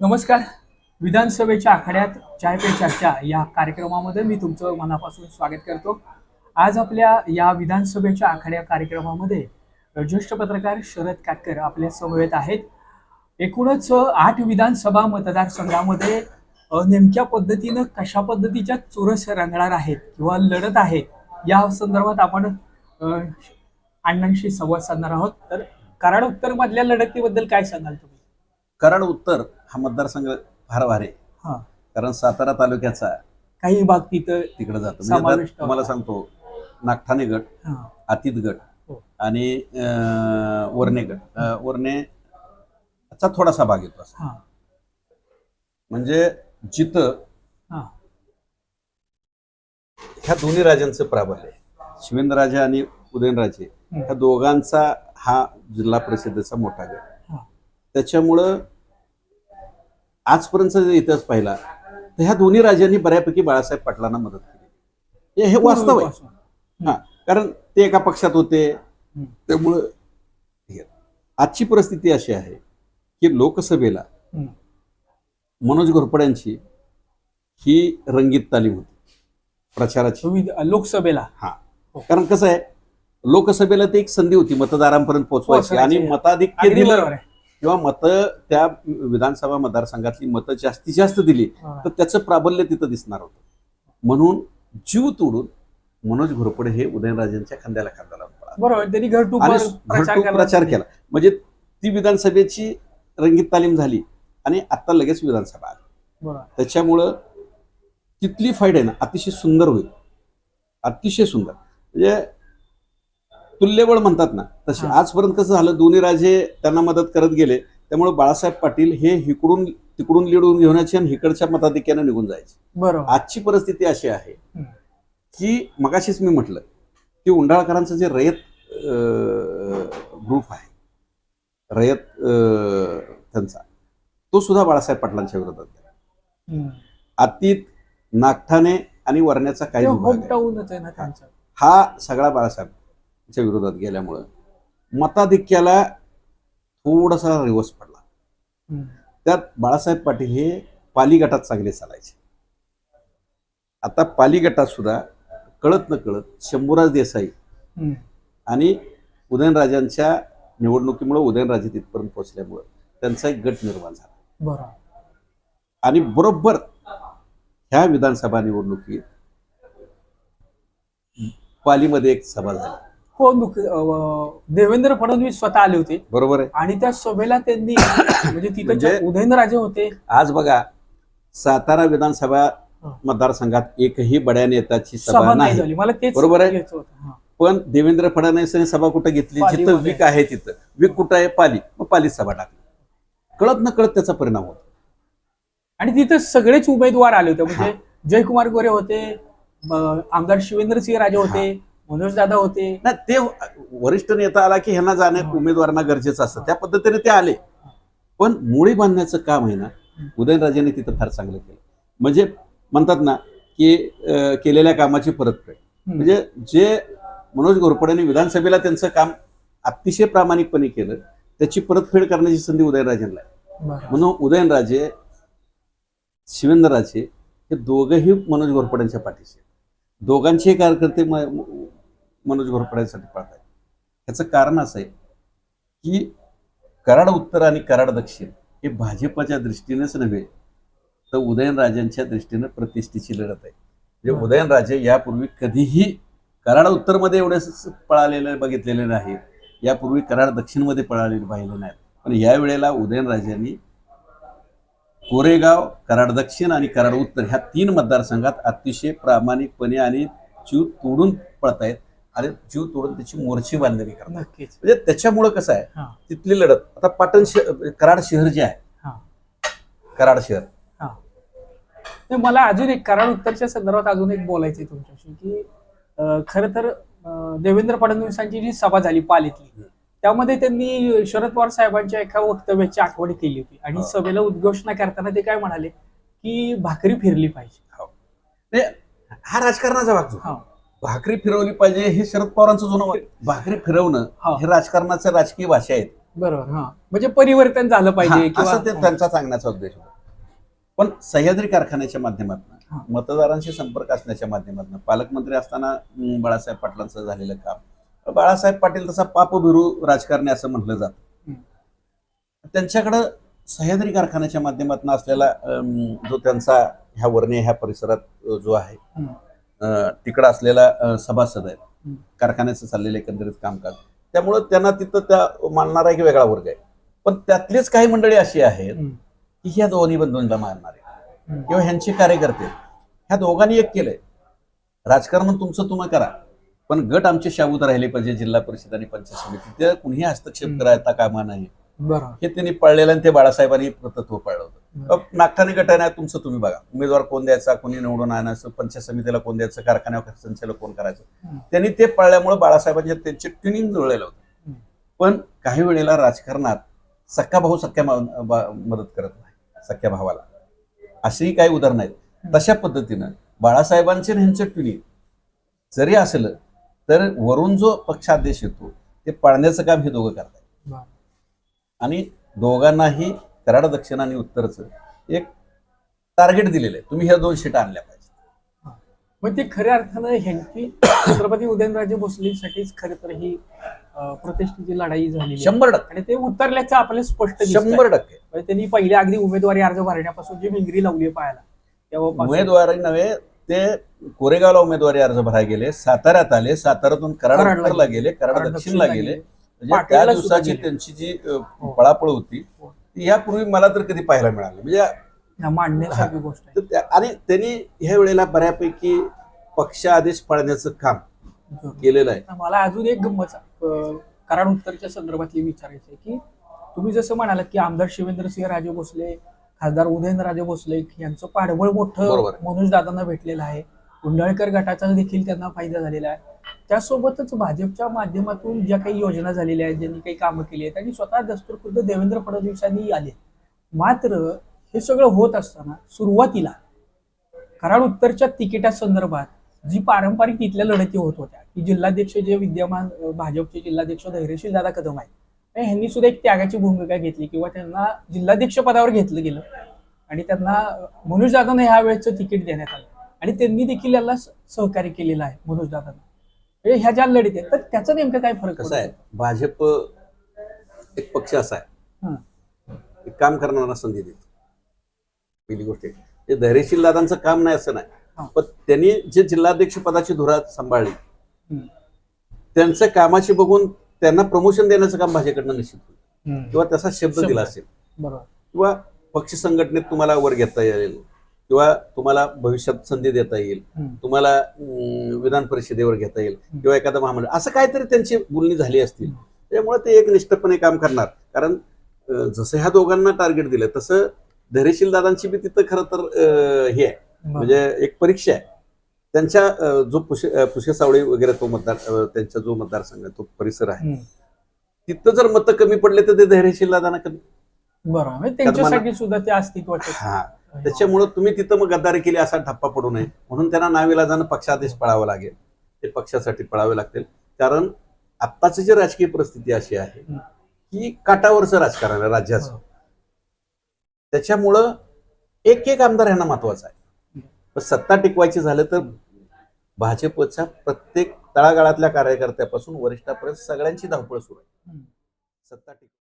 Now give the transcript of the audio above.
नमस्कार. विधानसभेच्या आखाड्यात चाय पे चर्चा या कार्यक्रमामध्ये मी तुमचं मनापासून स्वागत करतो. आज आपल्या या विधानसभेच्या आखाड्या कार्यक्रमामध्ये ज्येष्ठ पत्रकार शरद काटकर आपल्या समवेत आहेत. एकूणच आठ विधानसभा मतदारसंघामध्ये नेमक्या पद्धतीनं कशा पद्धतीच्या चुरस रंगणार आहेत किंवा लढत आहेत या संदर्भात आपण अण्णांशी संवाद साधणार आहोत. तर कराड उत्तर मधल्या लढतीबद्दल काय सांगाल तुम्ही? कराड उत्तर हा मतदारसंघ फार भारी आहे. हा. कारण सातारा तालुक्याचा काही भाग तिथं तिकडे जातो. म्हणजे समाविष्ट आता तुम्हाला होता. सांगतो नागठाणे गट हा, आतीत गट हो. आणि अं, वर्णे गट. अं, वर्णेचा थोडासा भाग येतो असा. हा, म्हणजे जिथं हा, ह्या दोन्ही राजांचं प्राबल्य आहे. शिवेंद्रराजे आणि उदयनराजे. ह्या दोघांचा हा जिल्हा परिषदेचा मोठा गट. हा. त्याच्यामुळं आजपर्यंत जर इतिहास पाहिला तर ह्या दोन्ही राजांनी बऱ्यापैकी बाळासाहेब पाटलांना मदत केली. हे- वास्तव आहे. हा कारण ते एका पक्षात होते. त्यामुळं. आजची परिस्थिती अशी आहे की लोकसभेला. मनोज घोरपड्यांची ही रंगीत तालीम होती. प्रचाराची. लोकसभेला. हा. कारण कसं आहे लोकसभेला ती एक संधी होती मतदारांपर्यंत पोहोचवायची. आणि मताधिक्य अगदी दिलं. किंवा मतं त्या विधानसभा मतदारसंघातली मतं जास्तीत जास्त दिली. तर त्याचं प्राबल्य तिथं दिसणार होतं. म्हणून जीव तोडून मनोज घोरपडे हे उदयनराजेंच्या खांद्याला खांदा लावून पळाले. बरोबर त्यांनी आणि प्रचार केला. म्हणजे ती विधानसभेची रंगीत तालीम झाली आणि आता लगेच विधानसभा आली. त्याच्यामुळं तिथली फाईट आहे ना अतिशय सुंदर होईल. अतिशय सुंदर. म्हणजे तुल्यबळ म्हणतात ना तसे. आजपर्यंत कसं झालं दोन्ही राजे त्यांना मदत करत गेले त्यामुळे बाळासाहेब पाटील हे हिकडून तिकडून लिडून घेण्याचे आणि इकडच्या मताधिक्याने निघून जायचे बरोबर आजची परिस्थिती अशी आहे. की मगाशीच मी म्हटलं की उंडाळकरांचं जे रयत ग्रुप आहे रयत त्यांचा तो सुद्धा बाळासाहेब पाटलांच्या विरोधात गेला. अतीत नागठाणे आणि वरण्याचा काही हा सगळा बाळासाहेबच्या विरोधात गेल्यामुळं मताधिक्याला थोडासा रिवर्स पडला. त्यात बाळासाहेब पाटील हे पाली गटात चांगले चालायचे. आता पाली गटात सुद्धा कळत न कळत शंभूराज देसाई. आणि उदयनराजांच्या निवडणुकीमुळे उदयनराजे तिथपर्यंत पोहोचल्यामुळं त्यांचा एक गट निर्माण झाला. बरोबर आणि बरोबर ह्या विधानसभा निवडणुकीत पालीमध्ये एक सभा झाली. हो दुख- देवेंद्र फडणवीस स्वतः आले होते. बरोबर आहे. आणि त्या सभेला त्यांनी म्हणजे तिथे म्हणजे- उदयनराजे होते. आज बघा सातारा विधानसभा. मतदारसंघात एकही बड्या नेत्याची सभा नाही झाली. मला तेच बरोबर आहे? पण देवेंद्र फडणवीसांनी सभा कुठं घेतली. जिथं विक आहे तिथं. विक कुठं आहे? पाली. मग पालीत सभा टाकली. कळत न कळत त्याचा परिणाम होतो. आणि तिथे सगळेच उमेदवार आले होते. म्हणजे जयकुमार गोरे होते आमदार शिवेंद्रसिंह राजे होते मनोज दादा होते. नाही ते वरिष्ठ नेता आला की ह्यांना जाणे. उमेदवारांना गरजेचं असतं. त्या पद्धतीने ते आले. पण मुळी बांधण्याचं काम आहे ना उदयनराजेंनी तिथं फार चांगलं केलं. म्हणजे म्हणतात ना की केलेल्या कामाची परतफेड. म्हणजे जे मनोज घोरपड्यांनी विधानसभेला त्यांचं काम अतिशय प्रामाणिकपणे केलं त्याची परतफेड करण्याची संधी उदयनराजेंना. म्हणून उदयनराजे शिवेंद्रराजे हे दोघंही मनोज घोरपड्यांच्या पाठीशी. दोघांचे कार्यकर्ते मनोज घोरपड्यांसाठी पळतात याचं कारण असं आहे की कराड उत्तर आणि कराड दक्षिण हे भाजपच्या दृष्टीनेच नव्हे तर उदयनराजेंच्या दृष्टीनं प्रतिष्ठेची लढत आहे. म्हणजे. उदयनराजे यापूर्वी कधीही कराड उत्तरमध्ये एवढे पळालेले बघितलेले नाही यापूर्वी कराड दक्षिणमध्ये पळालेले पाहिले नाहीत. पण यावेळेला उदयनराजेंनी कोरेगाव कराड दक्षिण आणि कराड उत्तर ह्या तीन मतदारसंघात अतिशय प्रामाणिकपणे आणि जीव तोडून पळतायत. आणि जीव तोडून त्याची मोर्ची बांधणी करतात. म्हणजे त्याच्यामुळं कसं आहे हा. तिथली लढत. आता पाटण शहर कराड शहर जे आहे हा. कराड शहर. हा. मला अजून एक कराड उत्तरच्या संदर्भात अजून एक बोलायचं आहे तुमच्याशी की खरं तर देवेंद्र फडणवीसांची जी सभा झाली पालीतली. त्यामध्ये त्यांनी शरद पवार साहेबांच्या एका वक्तव्याची आठवण केली होती आणि हा. सभेला उद्घोषणा करताना ते काय म्हणाले की भाकरी फिरली पाहिजे. म्हणजे हा राजकारणाचा भाग हा. भाकरी फिरवली पाहिजे हे शरद पवारांचं जुनं. भाकरी फिरवणं हा. हे राजकारणाचं राजकीय भाषा आहेत बरोबर हा म्हणजे परिवर्तन झालं पाहिजे हा, असं ते किंवा त्यांचा सांगण्याचा उद्देश होता पण सह्याद्री कारखान्याच्या हा. माध्यमातून मतदारांशी संपर्क असण्याच्या माध्यमातून पालकमंत्री असताना अं, बाळासाहेब पाटलांचं झालेलं काम बाळासाहेब पाटील तसा पापभिरू राजकारणी असं म्हटलं जातं हम्म. त्यांच्याकडं सह्याद्री कारखान्याच्या माध्यमातून असलेला अं, जो त्यांचा ह्या वर्णे ह्या परिसरात अं, जो आहे हम्म. तिकडं असलेला सभासद आहेत हम्म. कारखान्याचं चाललेलं एकंदरीत कामकाज. त्यामुळं त्यांना तिथं त्या मानणारा एक वेगळा वर्ग आहे. पण त्यातलीच काही मंडळी अशी आहेत. की ह्या दोन्ही बंधूंना मारणारे. किंवा ह्यांचे कार्यकर्ते ह्या दोघांनी एक केलंय. राजकारण तुमचं तुम्ही करा. पण गट आमचे शाबूत राहिले पाहिजे जिल्हा परिषद आणि पंचायत समिती. ते कुणीही हस्तक्षेप. करायचा कामा नाही हे त्यांनी पळलेलं आणि ते बाळासाहेबांनी तत्व पाळलं होतं. नागठाणे गटाने तुमचं तुम्ही बघा. उमेदवार कोण द्यायचा कोणी निवडून आणायचं पंचायत समितीला कोण द्यायचं कारखान्यावर संचालक कोण करायचं. त्यांनी ते पाळल्यामुळे बाळासाहेबांचे त्यांचे ट्युनिंग जुळलेलं होतं. पण काही वेळेला राजकारणात सख्खा भाऊ सख्या मदत करत नाही सख्या भावाला. अशीही काही उदाहरणं आहेत. तशा पद्धतीनं बाळासाहेबांचे ह्यांचं ट्युनिंग जरी असलं तर वरून जो पक्षादेश येतो ते पाळण्याचं काम हे दोघं करतात. आणि दोघांनाही कराड दक्षिण आणि उत्तरचं एक टार्गेट दिलेलं आहे तुम्ही ह्या दोन शीट आणल्या पाहिजे मग ते खऱ्या अर्थानं ह्यांची छत्रपती उदयनराजे भोसलेसाठीच खरं तर ही प्रतिष्ठेची लढाई झाली शंभर टक्के आणि ते उतरल्याचं आपल्याला स्पष्ट. शंभर टक्के म्हणजे त्यांनी पहिले अगदी उमेदवारी अर्ज भरण्यापासून जी मिंगरी लावली पाहायला उमेदवारी नव्हे ते कोरेगावला उमेदवारी अर्ज भरायला गेले साताऱ्यात आले साताऱ्यातून कराड गेले. कराड दक्षिणला गेले. म्हणजे त्या दिवसाची. त्यांची जी हो. पळापळ होती यापूर्वी मला तर कधी पाहायला मिळाली म्हणजे मांडण्यासारखी गोष्ट त्या- आणि त्यांनी ह्या वेळेला बऱ्यापैकी पक्ष आदेश पाळण्याचं काम आहे केलेलं आहे. मला अजून एक गंमत अं, कराड उत्तरच्या संदर्भातली विचारायची आहे की तुम्ही जसं म्हणालात की आमदार शिवेंद्रसिंह राजे भोसले खासदार उदयनराजे भोसले यांचं पाठबळ मोठं आहे. मनोज दादांना भेटलेलं आहे. उंडाळकर गटाचा देखील त्यांना फायदा झालेला आहे. त्यासोबतच भाजपच्या माध्यमातून ज्या काही योजना झालेल्या आहेत ज्यांनी काही कामं केली आहेत आणि स्वतः दस्तूरखुद्द देवेंद्र फडणवीसांनी आले. मात्र हे सगळं होत असताना सुरुवातीला कराड उत्तरच्या तिकिटा संदर्भात जी पारंपरिक तिथल्या लढती होत होत्या की जिल्हाध्यक्ष जे विद्यमान भाजपचे जिल्हाध्यक्ष धैर्यशील दादा कदम आहेत ह्यांनी सुद्धा एक त्यागाची भूमिका घेतली किंवा त्यांना जिल्हाध्यक्ष पदावर घेतलं गेलं आणि त्यांना मनोज दादांना ह्या वेळेचं तिकीट देण्यात आलं. आणि त्यांनी देखील याला सहकार्य केलेलं आहे मनोज दादांना. म्हणजे ह्या ज्या लढती आहेत तर त्याचा नेमकं काय फरक कसं आहे? भाजप एक पक्ष असा आहे हं. की काम करणारा संधी देतो पहिली गोष्ट. ते धैर्यशील दादांचं काम नाही असं हा. नाही पण त्यांनी जे जिल्हाध्यक्ष पदाची धुरा सांभाळली हं. त्यांचं कामाची बघून त्यांना प्रमोशन देण्याचं काम भाजपकडनं निश्चित होईल हं. किंवा शब्द शब्द. दिला असेल बरोबर किंवा पक्ष संघटनेत तुम्हाला वर घेता येईल किंवा तुम्हाला भविष्यात संधी देता येईल. तुम्हाला विधान परिषदेवर घेता येईल किंवा एखादं महामंडळ असं काहीतरी त्यांची बोलणी झाली असतील. त्यामुळे ते एक निष्ठपणे काम करणार. कारण जसं ह्या दोघांना टार्गेट दिलं तसं धैर्यशील दादांची बी तिथं खरं तर हे आहे. म्हणजे एक परीक्षा आहे. त्यांच्या जो अं, पुशे सावळी वगैरे तो मतदार त्यांचा जो मतदारसंघ आहे, तो परिसर आहे. तिथं जर मतं कमी पडले तर ते धैर्यशील दादांना कमी. बरोबर म्हणजे त्यांच्यासाठी सुद्धा ते अस्तित्वाचे हा. त्याच्यामुळं तुम्ही तिथं मग गद्दारी केली असा ठप्पा पडू नये. म्हणून त्यांना नाविलाजानं पक्षादेश पळावं लागेल. ते पक्षासाठी पळावे लागतील. कारण आत्ताची जी राजकीय परिस्थिती अशी आहे. की काटावरचं राजकारण आहे राज्याचं. हो. त्याच्यामुळं एक एक आमदार ह्यांना महत्त्वाचा आहे. पण सत्ता टिकवायची झालं तर भाजपच्या प्रत्येक तळागाळातल्या कार्यकर्त्यापासून वरिष्ठापर्यंत सगळ्यांची धावपळ सुरू आहे. सत्ता टिक